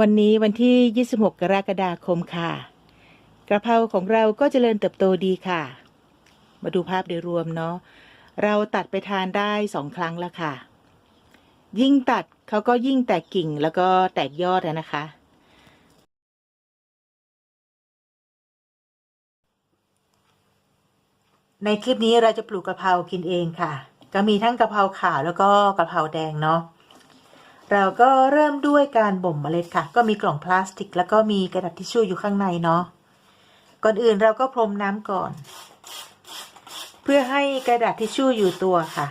วันนี้วันที่ 26 กรกฎาคมค่ะ กระเพราของเราก็เจริญเติบโตดีค่ะ มาดูภาพโดยรวมเนาะ เราตัดไปทานได้สองครั้งแล้วค่ะ ยิ่งตัดเขาก็ยิ่งแตกกิ่งแล้วก็แตกยอดนะคะ ในคลิปนี้เราจะปลูกกระเพรากินเองค่ะ ก็มีทั้งกระเพราขาวแล้วก็กระเพราแดงเนาะ เราก็เริ่มด้วยการบ่มเมล็ดค่ะ ก็มีกล่องพลาสติก แล้วก็มีกระดาษทิชชู่อยู่ข้างในเนาะ ก่อนอื่นเราก็พรมน้ำก่อน เพื่อให้กระดาษทิชชู่อยู่ตัวค่ะ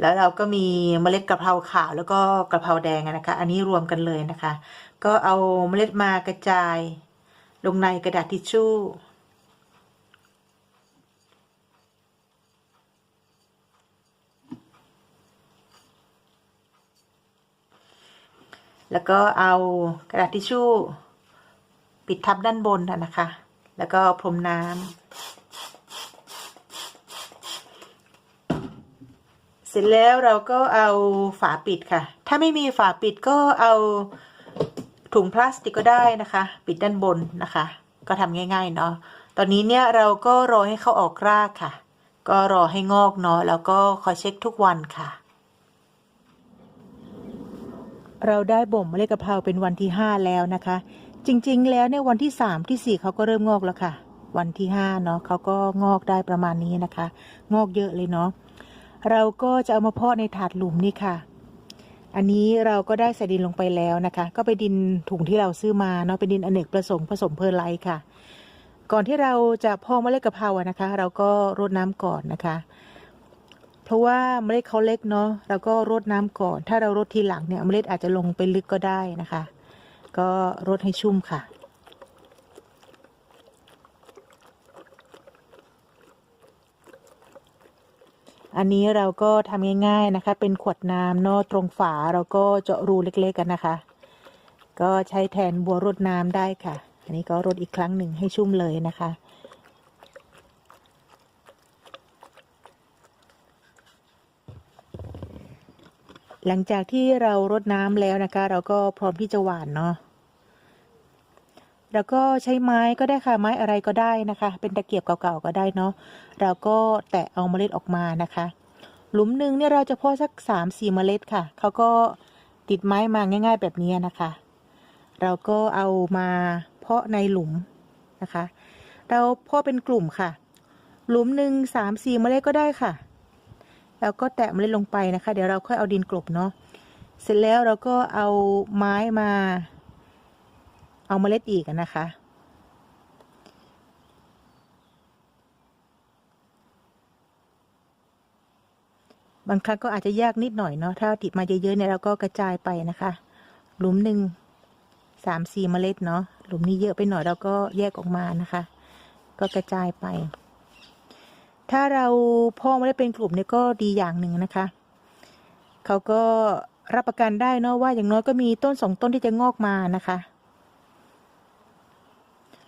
แล้วเราก็มีเมล็ดกะเพราขาวแล้วก็กะเพราแดงนะคะ อันนี้รวมกันเลยนะคะ ก็เอาเมล็ดมากระจาย ลงในกระดาษทิชชู่ แล้วก็เอากระดาษทิชชู่ ปิดทับด้านบนนะคะ แล้วก็พรมน้ำเสร็จแล้วเราก็เอาฝาปิดค่ะ ถ้าไม่มีฝาปิดก็เอาถุงพลาสติกก็ได้นะคะ ปิดด้านบนนะคะ ก็ทำง่าย ๆ เนาะตอนนี้เนี่ยเราก็รอให้เขาออกรากค่ะ ก็รอให้งอกเนาะแล้วก็คอยเช็คทุกวันค่ะ เราได้บ่มเมล็ดกะเพราเป็นวันที่ห้าแล้วนะคะ จริงๆ แล้วเนี่ยวันที่สามที่สี่เขาก็เริ่มงอกแล้วค่ะ วันที่ห้าเนาะเขาก็งอกได้ประมาณนี้นะคะ งอกเยอะเลยเนาะเราก็จะเอามาเพาะในถาดหลุมนี่ค่ะ อันนี้เราก็ได้ใส่ดินลงไปแล้วนะคะ ก็ไปนดินถุงที่เราซื้อมาเนาะเป็นดินอเนกประสงค์ผสมเพอร์ไลท์ค่ะ ก่อนที่เราจะเพาะเมล็ดกะเพราอะนะคะ เราก็รดน้ำก่อนนะคะ เพราะว่าเมล็ดเขาเล็กเนาะเราก็รดน้ำก่อน ถ้าเรารดทีหลังเนี่ยเมล็ดอาจจะลงไปลึกก็ได้นะคะ ก็รดให้ชุ่มค่ะอันนี้เราก็ทำง่าย ๆนะคะ เป็นขวดน้ำเนาะตรงฝาเราก็เจาะรูเล็กๆกันนะคะ ก็ใช้แทนบัวรดน้ำได้ค่ะ อันนี้ก็รดอีกครั้งหนึ่งให้ชุ่มเลยนะคะ หลังจากที่เรารดน้ำแล้วนะคะ เราก็พร้อมที่จะหว่านเนาะแล้วก็ใช้ไม้ก็ได้ค่ะไม้อะไรก็ได้นะคะ เป็นตะเกียบเก่าๆก็ได้เนาะเราก็แตะเอาเมล็ดออกมานะคะ หลุมหนึ่งเนี่ยเราจะเพาะสักสามสี่เมล็ดค่ะเขาก็ติดไม้มาง่าย ๆ แบบนี้นะคะ เราก็เอามาเพาะในหลุมนะคะ เราเพาะเป็นกลุ่มค่ะ หลุมหนึ่งสามสี่เมล็ดก็ได้ค่ะ แล้วก็แตะเมล็ดลงไปนะคะ เดี๋ยวเราค่อยเอาดินกลบเนาะเสร็จแล้วเราก็เอาไม้มา เอาเมล็ดอีกนะคะ บางครั้งก็อาจจะยากนิดหน่อยเนาะถ้าติดมาเยอะๆเนี่ยเราก็กระจายไปนะคะ หลุมหนึ่งสามสี่เมล็ดเนาะหลุมนี้เยอะไปหน่อยเราก็แยกออกมานะคะ ก็กระจายไป ถ้าเราพ่อไม่ได้เป็นกลุ่มเนี่ยก็ดีอย่างหนึ่งนะคะ เขาก็รับประกันได้เนาะว่าอย่างน้อยก็มีต้นสองต้นที่จะงอกมานะคะ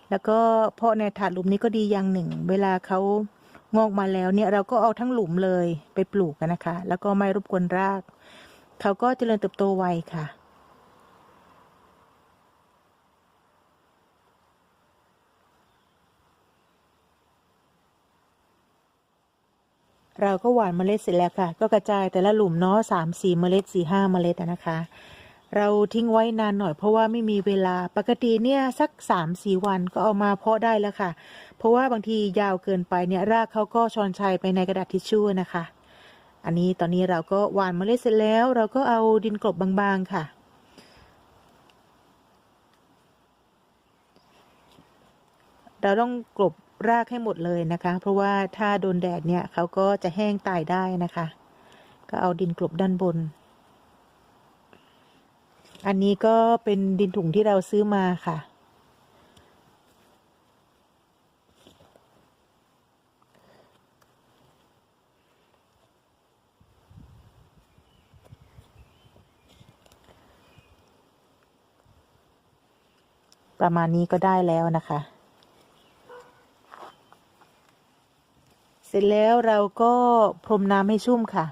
แล้วก็เพาะในถาดหลุมนี้ก็ดีอย่างหนึ่ง เวลาเขางอกมาแล้วเนี่ยเราก็เอาทั้งหลุมเลยไปปลูกกันนะคะ แล้วก็ไม่รบกวนราก เขาก็เจริญเติบโตไวค่ะ เราก็หว่านเมล็ดเสร็จแล้วค่ะ ก็กระจายแต่ละหลุมเนาะสามสี่เมล็ดสี่ห้าเมล็ดนะคะ เราทิ้งไว้นานหน่อยเพราะว่าไม่มีเวลาปกติเนี่ยสักสามสี่วันก็เอามาเพาะได้แล้วค่ะ เพราะว่าบางทียาวเกินไปเนี่ยรากเขาก็ชอนชัยไปในกระดาษทิชชู่นะคะ อันนี้ตอนนี้เราก็หว่านเมล็ดเสร็จแล้ว เราก็เอาดินกลบบางๆค่ะเราต้องกลบ รากให้หมดเลยนะคะ เพราะว่าถ้าโดนแดดเนี่ยเขาก็จะแห้งตายได้นะคะ ก็เอาดินกลบด้านบน อันนี้ก็เป็นดินถุงที่เราซื้อมาค่ะ ประมาณนี้ก็ได้แล้วนะคะ เสร็จแล้วเราก็พรมน้ำให้ชุ่มค่ะ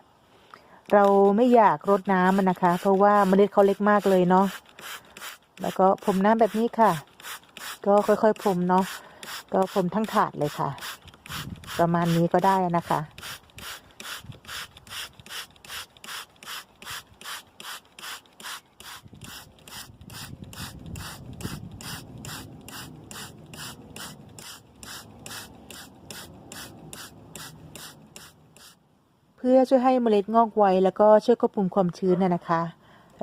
เราไม่อยากรดน้ำมันนะคะ เพราะว่าเมล็ดเขาเล็กมากเลยเนาะแล้วก็พรมน้ำแบบนี้ค่ะ ก็ค่อยๆพรมเนาะก็พรมทั้งถาดเลยค่ะ ประมาณนี้ก็ได้นะคะ เพื่อช่วยให้เมล็ดงอกไวแล้วก็ช่วยควบคุมความชื้นนะนะคะ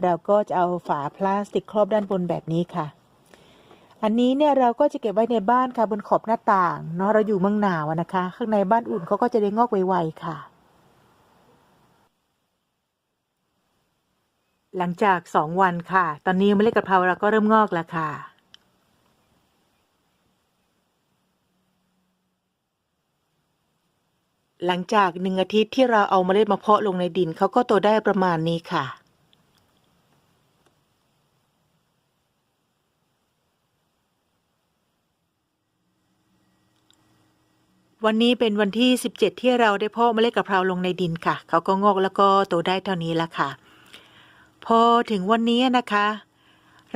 เราก็จะเอาฝาพลาสติกครอบด้านบนแบบนี้ค่ะ อันนี้เนี่ยเราก็จะเก็บไว้ในบ้านค่ะบนขอบหน้าต่างเนาะเราอยู่เมืองหนาวนะคะ ข้างในบ้านอุ่นเขาก็จะได้งอกไวๆค่ะ หลังจากสองวันค่ะ ตอนนี้เมล็ดกะเพราเราก็เริ่มงอกแล้วค่ะ หลังจากหนึ่งอาทิตย์ที่เราเอาเมล็ดมาเพาะลงในดินเขาก็โตได้ประมาณนี้ค่ะ วันนี้เป็นวันที่ 17 ที่เราได้เพาะเมล็ดกะเพราลงในดินค่ะ เขาก็งอกแล้วก็โตได้เท่านี้ล้วค่ะ พอถึงวันนี้นะคะ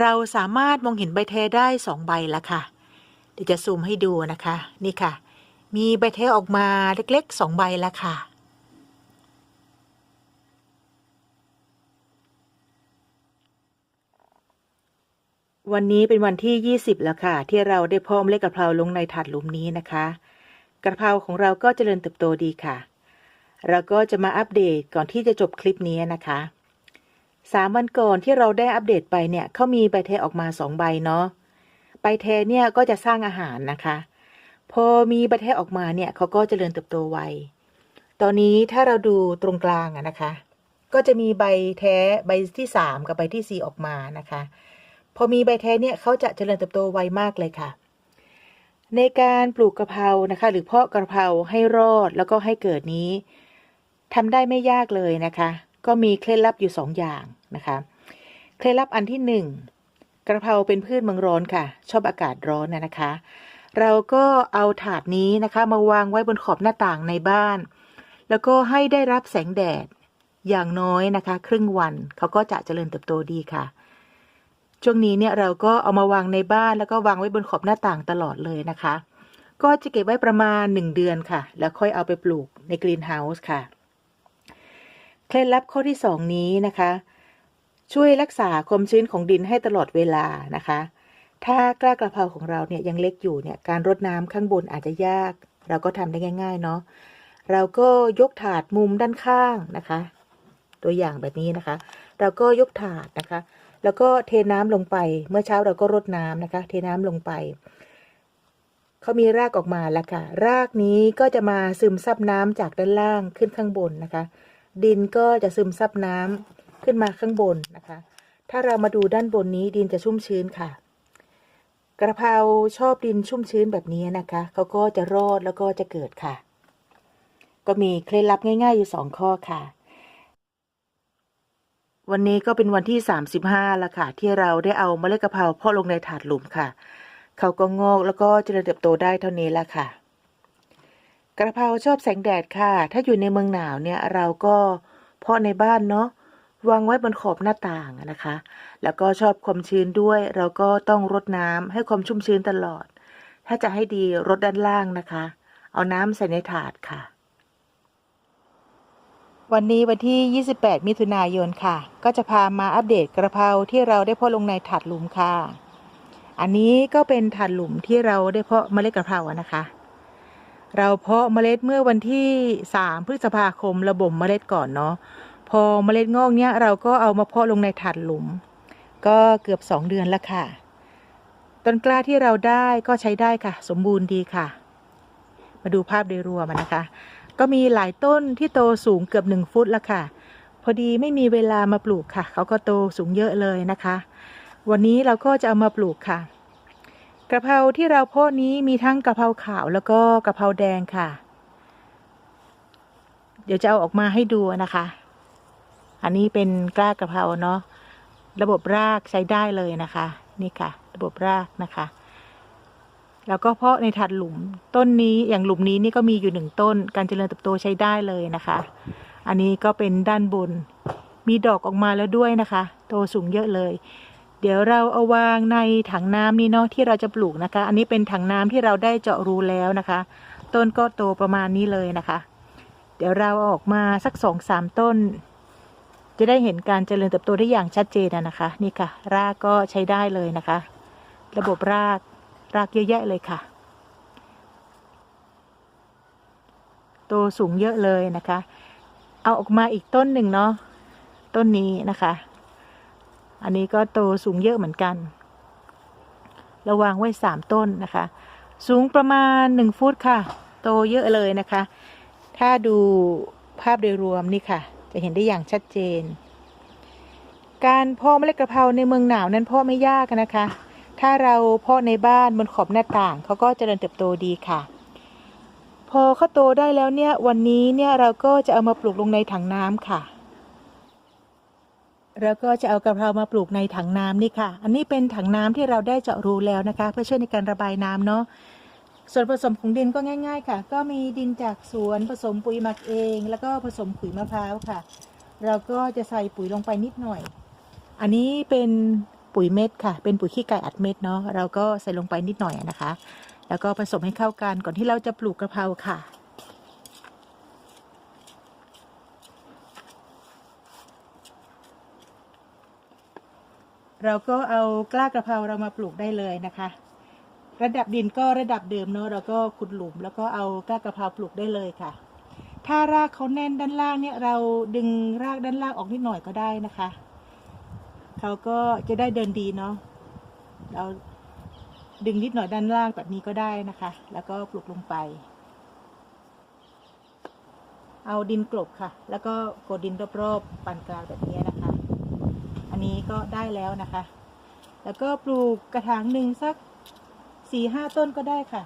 เราสามารถมองเห็นใบเทได้สองใบล้วค่ะ เดี๋ยวจะซูมให้ดูนะคะ นี่ค่ะ มีใบเทออกมาเล็กๆสองใบแล้วค่ะ วันนี้เป็นวันที่ 20 แล้วค่ะ ที่เราได้เพาะเมล็ดกะเพราลงในถาดหลุมนี้นะคะ กระเพราของเราก็เจริญเติบโตดีค่ะ เราก็จะมาอัปเดตก่อนที่จะจบคลิปนี้นะคะสามวันก่อนที่เราได้อัปเดตไปเนี่ยเขามีใบเทออกมาสองใบเนาะใบเทเนี่ยก็จะสร้างอาหารนะคะ พอมีใบเทออกมาเนี่ยเขาก็เจริญเติบโตไว ตอนนี้ถ้าเราดูตรงกลางอะนะคะ ก็จะมีใบแท้ใบที่สามกับใบที่สี่ออกมานะคะ พอมีใบแท้เนี่ยเขาจะเจริญเติบโตไวมากเลยค่ะ ในการปลูกกระเพรานะคะ หรือเพาะกระเพราให้รอดแล้วก็ให้เกิดนี้ทำได้ไม่ยากเลยนะคะ ก็มีเคล็ดลับอยู่สองอย่างนะคะ เคล็ดลับอันที่หนึ่งกระเพราเป็นพืชเมืองร้อนค่ะ ชอบอากาศร้อนนะคะ เราก็เอาถาดนี้นะคะมาวางไว้บนขอบหน้าต่างในบ้าน แล้วก็ให้ได้รับแสงแดดอย่างน้อยนะคะ ครึ่งวันเขาก็จะเจริญเติบโตดีค่ะ ช่วงนี้เนี่ยเราก็เอามาวางในบ้านแล้วก็วางไว้บนขอบหน้าต่างตลอดเลยนะคะ ก็จะเก็บไว้ประมาณ 1 เดือนค่ะ แล้วค่อยเอาไปปลูกในกรีนเฮาส์ค่ะเคล็ดลับข้อที่ 2 นี้นะคะ ช่วยรักษาความชื้นของดินให้ตลอดเวลานะคะ ถ้ากล้ากระเพราของเราเนี่ยยังเล็กอยู่เนี่ยการรดน้ำข้างบนอาจจะยาก เราก็ทำได้ง่าย ๆ เนาะเราก็ยกถาดมุมด้านข้างนะคะ ตัวอย่างแบบนี้นะคะ เราก็ยกถาดนะคะ แล้วก็เทน้ำลงไป เมื่อเช้าเราก็รดน้ำนะคะ เทน้ำลงไปเขามีรากออกมาแล้วค่ะ รากนี้ก็จะมาซึมซับน้ำจากด้านล่างขึ้นข้างบนนะคะ ดินก็จะซึมซับน้ำขึ้นมาข้างบนนะคะ ถ้าเรามาดูด้านบนนี้ดินจะชุ่มชื้นค่ะ กระเพราชอบดินชุ่มชื้นแบบนี้นะคะเขาก็จะรอดแล้วก็จะเกิดค่ะ ก็มีเคล็ดลับง่าย ๆ อยู่สองข้อค่ะ วันนี้ก็เป็นวันที่ 35แล้วค่ะ ที่เราได้เอาเมล็ดกระเพราเพาะลงในถาดหลุมค่ะเขาก็งอกแล้วก็เจริญเติบโตได้เท่านี้ล้วค่ะ กระเพราชอบแสงแดดค่ะ ถ้าอยู่ในเมืองหนาวเนี่ยเราก็เพาะในบ้านเนาะ วางไว้บนขอบหน้าต่างนะคะ แล้วก็ชอบความชื้นด้วย เราก็ต้องรดน้ำให้ความชุ่มชื้นตลอด ถ้าจะให้ดีรดด้านล่างนะคะ เอาน้ำใส่ในถาดค่ะ วันนี้วันที่ 28 มิถุนายนค่ะ ก็จะพามาอัปเดตกระเพราที่เราได้เพาะลงในถาดหลุมค่ะ อันนี้ก็เป็นถาดหลุมที่เราได้เพาะเมล็ดกระเพรานะคะเราเพาะเมล็ดเมื่อวันที่ 3 พฤษภาคม ระบ่มเมล็ดก่อนเนาะ พอเมล็ดงอกเนี้ยเราก็เอามาเพาะลงในถาดหลุม ก็เกือบ 2 เดือนแล้วค่ะ ต้นกล้าที่เราได้ก็ใช้ได้ค่ะ สมบูรณ์ดีค่ะ มาดูภาพโดยรวมนะคะ ก็มีหลายต้นที่โตสูงเกือบหนึ่งฟุตแล้วค่ะ พอดีไม่มีเวลามาปลูกค่ะ เขาก็โตสูงเยอะเลยนะคะ วันนี้เราก็จะเอามาปลูกค่ะกระเพราที่เราเพาะนี้มีทั้งกระเพราขาวแล้วก็กระเพราแดงค่ะ เดี๋ยวจะเอาออกมาให้ดูนะคะ อันนี้เป็นกล้ากระเพราเนาะระบบรากใช้ได้เลยนะคะ นี่ค่ะ ระบบรากนะคะ แล้วก็เพาะในถาดหลุมต้นนี้อย่างหลุมนี้นี่ก็มีอยู่หนึ่งต้น การเจริญเติบโตใช้ได้เลยนะคะ อันนี้ก็เป็นด้านบน มีดอกออกมาแล้วด้วยนะคะ โตสูงเยอะเลย เดี๋ยวเราเอาวางในถังน้ำนี้เนาะที่เราจะปลูกนะคะ อันนี้เป็นถังน้ำที่เราได้เจาะรูแล้วนะคะ ต้นก็โตประมาณนี้เลยนะคะ เดี๋ยวเราเอาออกมาสักสองสามต้น จะได้เห็นการเจริญเติบโตได้อย่างชัดเจนนะคะ นี่ค่ะ รากก็ใช้ได้เลยนะคะ ระบบรากรากเยอะแยะเลยค่ะ โตสูงเยอะเลยนะคะ เอาออกมาอีกต้นหนึ่งเนาะต้นนี้นะคะ อันนี้ก็โตสูงเยอะเหมือนกัน ระวางไว้สามต้นนะคะ สูงประมาณหนึ่งฟุตค่ะ โตเยอะเลยนะคะ ถ้าดูภาพโดยรวมนี่ค่ะ จะเห็นได้อย่างชัดเจน การเพาะเมล็ดกระเพราในเมืองหนาวนั้นเพาะไม่ยากนะคะ ถ้าเราเพาะในบ้านบนขอบหน้าต่างเขาก็เจริญเติบโตดีค่ะ พอเขาโตได้แล้วเนี่ยวันนี้เนี่ยเราก็จะเอามาปลูกลงในถังน้ำค่ะแล้วก็จะเอากะเพรามาปลูกในถังน้ำนี่ค่ะ อันนี้เป็นถังน้ำที่เราได้เจาะรูแล้วนะคะ เพื่อช่วยในการระบายน้ำเนาะ ส่วนผสมของดินก็ง่าย ๆ ค่ะ ก็มีดินจากสวนผสมปุ๋ยหมักเอง แล้วก็ผสมขุยมะพร้าวค่ะ เราก็จะใส่ปุ๋ยลงไปนิดหน่อย อันนี้เป็นปุ๋ยเม็ดค่ะ เป็นปุ๋ยขี้ไก่อัดเม็ดเนาะเราก็ใส่ลงไปนิดหน่อยนะคะ แล้วก็ผสมให้เข้ากันก่อนที่เราจะปลูกกระเพราค่ะเราก็เอากล้ากระเพราเรามาปลูกได้เลยนะคะ ระดับดินก็ระดับเดิมเนาะเราก็ขุดหลุม แล้วก็เอากล้ากระเพราปลูกได้เลยค่ะ ถ้ารากเขาแน่นด้านล่างเนี่ยเราดึงรากด้านล่างออกนิดหน่อยก็ได้นะคะเขาก็จะได้เดินดีเนาะเราดึงนิดหน่อยด้านล่างแบบนี้ก็ได้นะคะ แล้วก็ปลูกลงไป เอาดินกลบค่ะ แล้วก็กดดินรอบๆปานกลางแบบนี้นะคะ อันนี้ก็ได้แล้วนะคะ แล้วก็ปลูกกระถางหนึ่งสัก สี่ห้าต้นก็ได้ค่ะ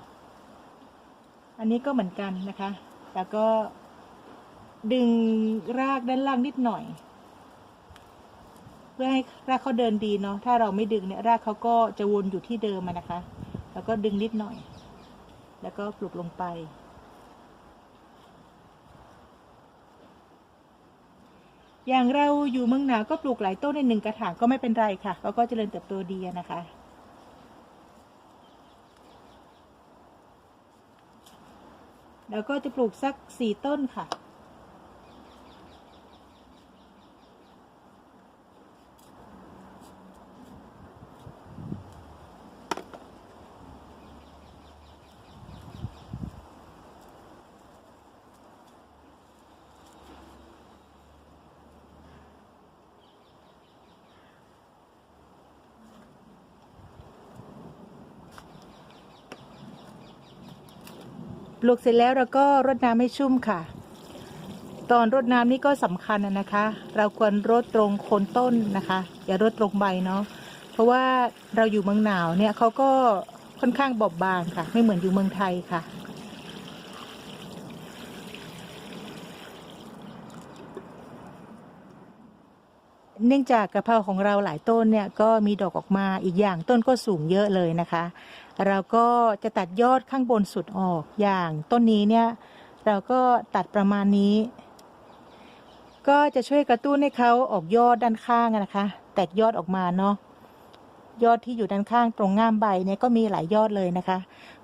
อันนี้ก็เหมือนกันนะคะ แล้วก็ดึงรากด้านล่างนิดหน่อย เพื่อให้รากเขาเดินดีเนาะถ้าเราไม่ดึงเนี่ยรากเขาก็จะวนอยู่ที่เดิมนะคะ แล้วก็ดึงนิดหน่อย แล้วก็ปลูกลงไปอย่างเราอยู่เมืองหนาวก็ปลูกหลายต้นในหนึ่งกระถางก็ไม่เป็นไรค่ะเขาก็เจริญเติบโตดีนะคะ แล้วก็จะปลูกสักสี่ต้นค่ะ ปลูกเสร็จแล้วเราก็รดน้ำให้ชุ่มค่ะ ตอนรดน้ำนี่ก็สำคัญนะนะคะ เราควรรดตรงโคนต้นนะคะ อย่ารดตรงใบเนาะเพราะว่าเราอยู่เมืองหนาวเนี่ยเขาก็ค่อนข้างบอบบางค่ะ ไม่เหมือนอยู่เมืองไทยค่ะ เนื่องจากกระเพราของเราหลายต้นเนี่ยก็มีดอกออกมาอีกอย่างต้นก็สูงเยอะเลยนะคะ เราก็จะตัดยอดข้างบนสุดออกอย่างต้นนี้เนี่ยเราก็ตัดประมาณนี้ ก็จะช่วยกระตุ้นให้เขาออกยอดด้านข้างนะคะ แตกยอดออกมาเนาะยอดที่อยู่ด้านข้างตรงง่ามใบเนี่ยก็มีหลายยอดเลยนะคะ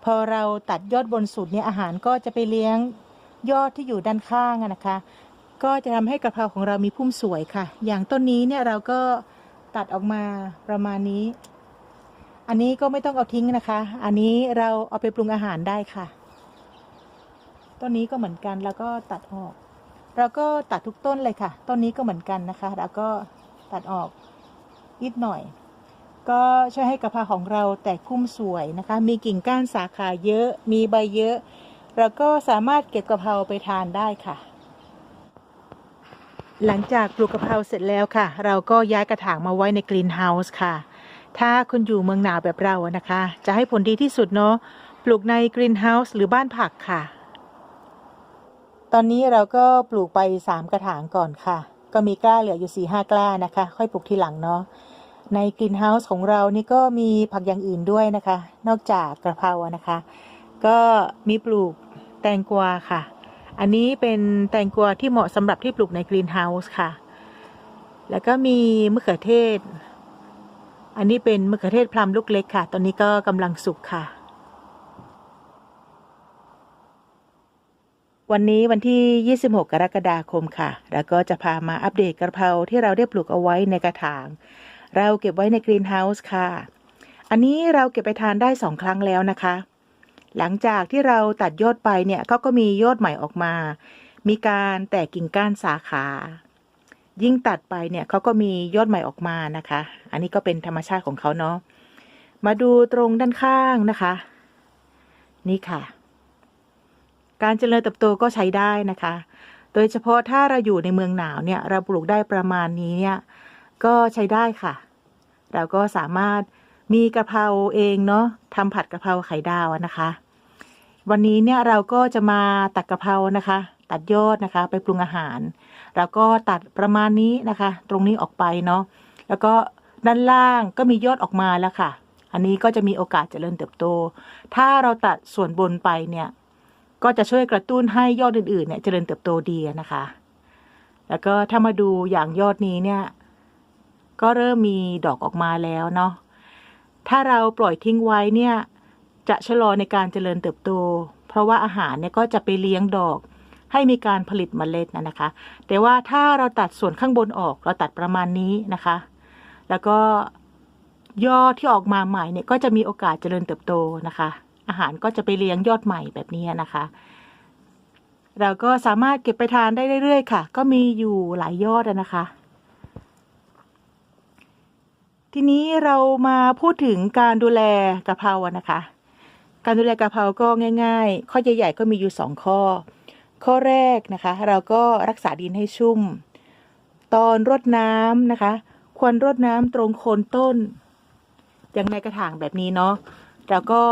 พอเราตัดยอดบนสุดเนี่ยอาหารก็จะไปเลี้ยงยอดที่อยู่ด้านข้างนะคะ ก็จะทำให้กะเพราของเรามีพุ่มสวยค่ะ อย่างต้นนี้เนี่ยเราก็ตัดออกมาประมาณนี้ อันนี้ก็ไม่ต้องเอาทิ้งนะคะ อันนี้เราเอาไปปรุงอาหารได้ค่ะ ต้นนี้ก็เหมือนกันแล้วก็ตัดออก เราก็ตัดทุกต้นเลยค่ะ ต้นนี้ก็เหมือนกันนะคะ แล้วก็ตัดออกนิดหน่อย ก็ช่วยให้กะเพราของเราแตกพุ่มสวยนะคะ มีกิ่งก้านสาขาเยอะ มีใบเยอะ เราก็สามารถเก็บกะเพราไปทานได้ค่ะ หลังจากปลูกกะเพราเสร็จแล้วค่ะ เราก็ย้ายกระถางมาไว้ในกรีนเฮาส์ค่ะ ถ้าคุณอยู่เมืองหนาวแบบเราอะนะคะ จะให้ผลดีที่สุดเนาะปลูกในกรีนเฮาส์หรือบ้านผักค่ะ ตอนนี้เราก็ปลูกไปสามกระถางก่อนค่ะ ก็มีกล้าเหลืออยู่สี่ห้ากล้านะคะ ค่อยปลูกทีหลังเนาะในกรีนเฮาส์ของเรานี่ก็มีผักอย่างอื่นด้วยนะคะ นอกจากกระเพรานะคะ ก็มีปลูกแตงกวาค่ะ อันนี้เป็นแตงกวาที่เหมาะสำหรับที่ปลูกในกรีนเฮาส์ค่ะ แล้วก็มีมะเขือเทศ อันนี้เป็นมะเขือเทศพลัมลูกเล็กค่ะ ตอนนี้ก็กำลังสุกค่ะ วันนี้วันที่ 26 กรกฎาคมค่ะ แล้วก็จะพามาอัปเดตกระเพราที่เราได้ปลูกเอาไว้ในกระถาง เราเก็บไว้ในกรีนเฮาส์ค่ะ อันนี้เราเก็บไปทานได้สองครั้งแล้วนะคะ หลังจากที่เราตัดยอดไปเนี่ยเขาก็มียอดใหม่ออกมา มีการแตกกิ่งก้านสาขา ยิ่งตัดไปเนี่ยเขาก็มียอดใหม่ออกมานะคะ อันนี้ก็เป็นธรรมชาติของเขาเนาะ มาดูตรงด้านข้างนะคะ นี่ค่ะ การเจริญเติบโตก็ใช้ได้นะคะ โดยเฉพาะถ้าเราอยู่ในเมืองหนาวเนี่ย เราปลูกได้ประมาณนี้เนี่ย ก็ใช้ได้ค่ะ เราก็สามารถ มีกะเพราเองเนาะทำผัดกะเพราไข่ดาวนะคะ วันนี้เนี่ยเราก็จะมาตัดกะเพรานะคะ ตัดยอดนะคะ ไปปรุงอาหาร แล้วก็ตัดประมาณนี้นะคะ ตรงนี้ออกไปเนาะแล้วก็ด้านล่างก็มียอดออกมาแล้วค่ะ อันนี้ก็จะมีโอกาสเจริญเติบโต ถ้าเราตัดส่วนบนไปเนี่ย ก็จะช่วยกระตุ้นให้ยอดอื่นๆเนี่ยเจริญเติบโตดีนะคะ แล้วก็ถ้ามาดูอย่างยอดนี้เนี่ย ก็เริ่มมีดอกออกมาแล้วเนาะ ถ้าเราปล่อยทิ้งไว้เนี่ยจะชะลอในการเจริญเติบโต เพราะว่าอาหารเนี่ยก็จะไปเลี้ยงดอก ให้มีการผลิตเมล็ดนะนะคะ แต่ว่าถ้าเราตัดส่วนข้างบนออก เราตัดประมาณนี้นะคะ แล้วก็ยอดที่ออกมาใหม่เนี่ยก็จะมีโอกาสเจริญเติบโตนะคะ อาหารก็จะไปเลี้ยงยอดใหม่แบบนี้นะคะ เราก็สามารถเก็บไปทานได้เรื่อยๆ ค่ะ ก็มีอยู่หลายยอดนะคะ ทีนี้เรามาพูดถึงการดูแลกะเพรานะคะ การดูแลกะเพราก็ง่าย ๆ ข้อใหญ่ๆก็มีอยู่สองข้อ ข้อแรกนะคะ เราก็รักษาดินให้ชุ่ม ตอนรดน้ำนะคะ ควรรดน้ำตรงโคนต้น อย่างในกระถางแบบนี้เนาะแล้วก็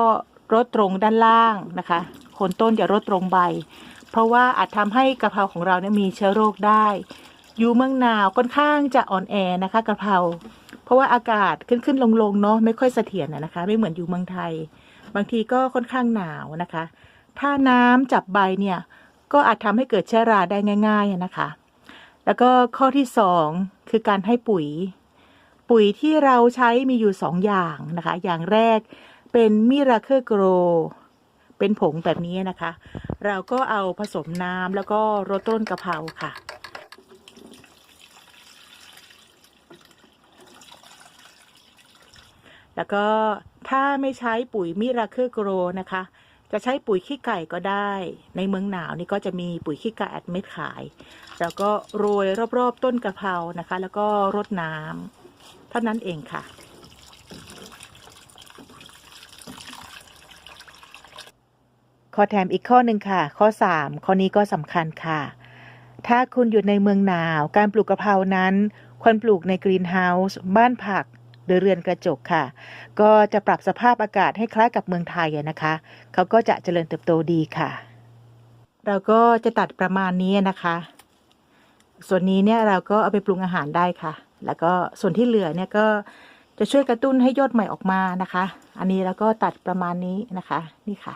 รดตรงด้านล่างนะคะโคนต้นอย่ารดตรงใบ เพราะว่าอาจทำให้กะเพราของเราเนี่ยมีเชื้อโรคได้ อยู่เมืองหนาวค่อนข้างจะอ่อนแอนะคะกะเพรา เพราะว่าอากาศขึ้นขึ้นลงลงเนาะไม่ค่อยเสถียรนะนะคะ ไม่เหมือนอยู่เมืองไทย บางทีก็ค่อนข้างหนาวนะคะ ถ้าน้ำจับใบเนี่ยก็อาจทำให้เกิดเชื้อราได้ง่าย ๆนะคะ แล้วก็ข้อที่สองคือการให้ปุ๋ย ปุ๋ยที่เราใช้มีอยู่สองอย่างนะคะ อย่างแรกเป็นมิราเคิลโกรเป็นผงแบบนี้นะคะ เราก็เอาผสมน้ำแล้วก็รดต้นกะเพราค่ะ แล้วก็ถ้าไม่ใช้ปุ๋ยมิราเคิลโกรนะคะ จะใช้ปุ๋ยขี้ไก่ก็ได้ ในเมืองหนาวนี่ก็จะมีปุ๋ยขี้ไก่อัดเม็ดขาย แล้วก็โรยรอบๆต้นกะเพรานะคะ แล้วก็รดน้ำเท่านั้นเองค่ะข้อแถมอีกข้อหนึ่งค่ะ ข้อ 3 ข้อนี้ก็สำคัญค่ะ ถ้าคุณอยู่ในเมืองหนาว การปลูกกะเพรานั้น ควรปลูกในกรีนเฮาส์บ้านผัก หรือเรือนกระจกค่ะ ก็จะปรับสภาพอากาศให้คล้ายกับเมืองไทยนะคะ เขาก็จะเจริญเติบโตดีค่ะ เราก็จะตัดประมาณนี้นะคะ ส่วนนี้เนี่ยเราก็เอาไปปรุงอาหารได้ค่ะ แล้วก็ส่วนที่เหลือเนี่ยก็จะช่วยกระตุ้นให้ยอดใหม่ออกมานะคะ อันนี้เราก็ตัดประมาณนี้นะคะ นี่ค่ะ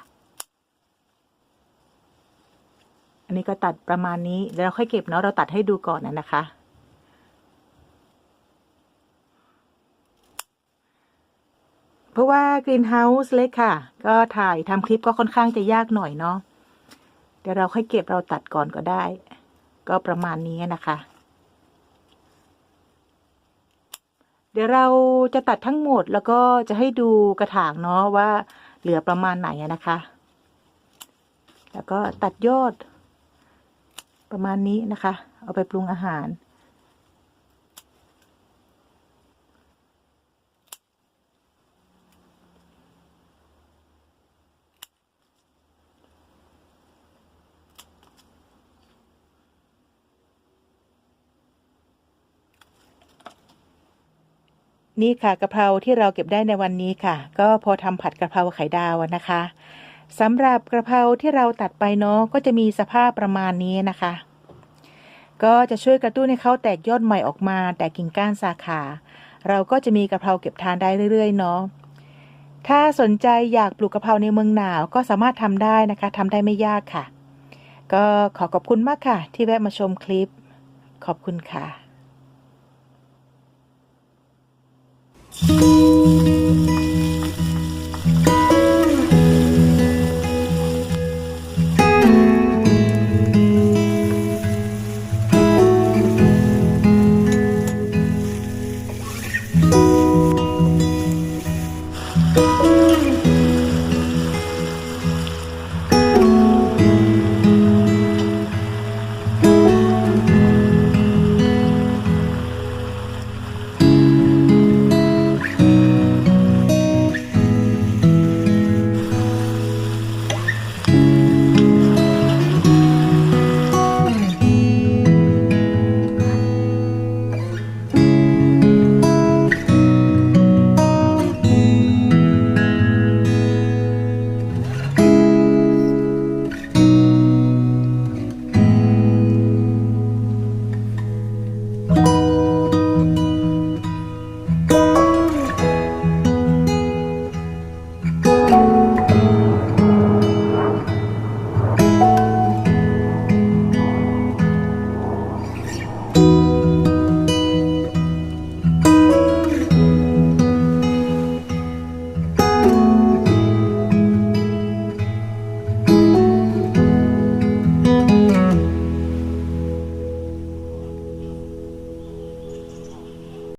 อันนี้ก็ตัดประมาณนี้เดี๋ยวเราค่อยเก็บเนาะ เราตัดให้ดูก่อนนะนะคะ เพราะว่ากรีนเฮาส์เล็กค่ะ ก็ถ่ายทำคลิปก็ค่อนข้างจะยากหน่อยเนาะเดี๋ยวเราค่อยเก็บเราตัดก่อนก็ได้ ก็ประมาณนี้นะคะ เดี๋ยวเราจะตัดทั้งหมดแล้วก็จะให้ดูกระถางเนาะว่าเหลือประมาณไหนนะคะ แล้วก็ตัดยอดประมาณนี้นะคะ เอาไปปรุงอาหาร นี่ค่ะกะเพราที่เราเก็บได้ในวันนี้ค่ะ ก็พอทำผัดกะเพราไข่ดาวนะคะสำหรับกระเพราที่เราตัดไปเนาะก็จะมีสภาพประมาณนี้นะคะ ก็จะช่วยกระตุ้นให้เขาแตกยอดใหม่ออกมา แตกกิ่งก้านสาขา เราก็จะมีกะเพราเก็บทานได้เรื่อยๆเนาะถ้าสนใจอยากปลูกกะเพราในเมืองหนาวก็สามารถทำได้นะคะทำได้ไม่ยากค่ะ ก็ขอขอบคุณมากค่ะ ที่แวะมาชมคลิป ขอบคุณค่ะ Thank you.